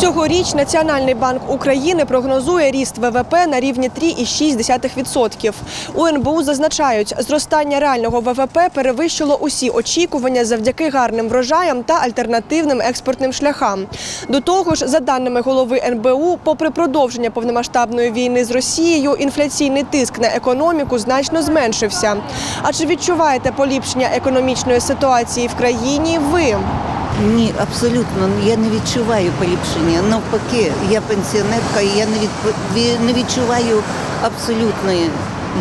Цьогоріч Національний банк України прогнозує ріст ВВП на рівні 3,6%. У НБУ зазначають, зростання реального ВВП перевищило усі очікування завдяки гарним врожаям та альтернативним експортним шляхам. До того ж, за даними голови НБУ, попри продовження повномасштабної війни з Росією, інфляційний тиск на економіку значно зменшився. А чи відчуваєте поліпшення економічної ситуації в країні ви? Ні, абсолютно. Я не відчуваю поліпшення. Навпаки, я пенсіонерка, і я не, відп- ві- не відчуваю абсолютно.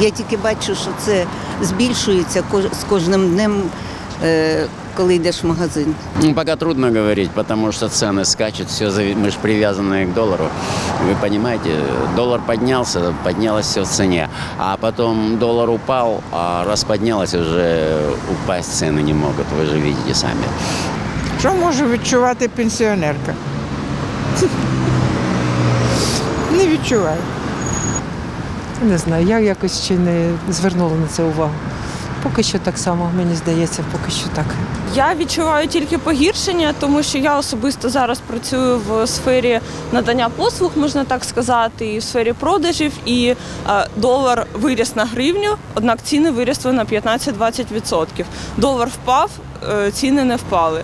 Я тільки бачу, що це збільшується кож- з кожним днем, е, коли йдеш в магазин. Ну, пока трудно говорить, потому что цены скачут, все мы же привязаны к доллару. Вы понимаете, доллар поднялся, поднялось все в цене, а потом доллар упал, а раз поднялось, уже упасть цены не могут, вы же видите сами. Що може відчувати пенсіонерка? Не відчуваю. Не знаю, я якось ще не звернула на це увагу. Поки що так само, мені здається, поки що так. Я відчуваю тільки погіршення, тому що я особисто зараз працюю в сфері надання послуг, можна так сказати, і в сфері продажів. І е, долар виріс на гривню, однак ціни вирісли на 15-20%. Долар впав, е, ціни не впали.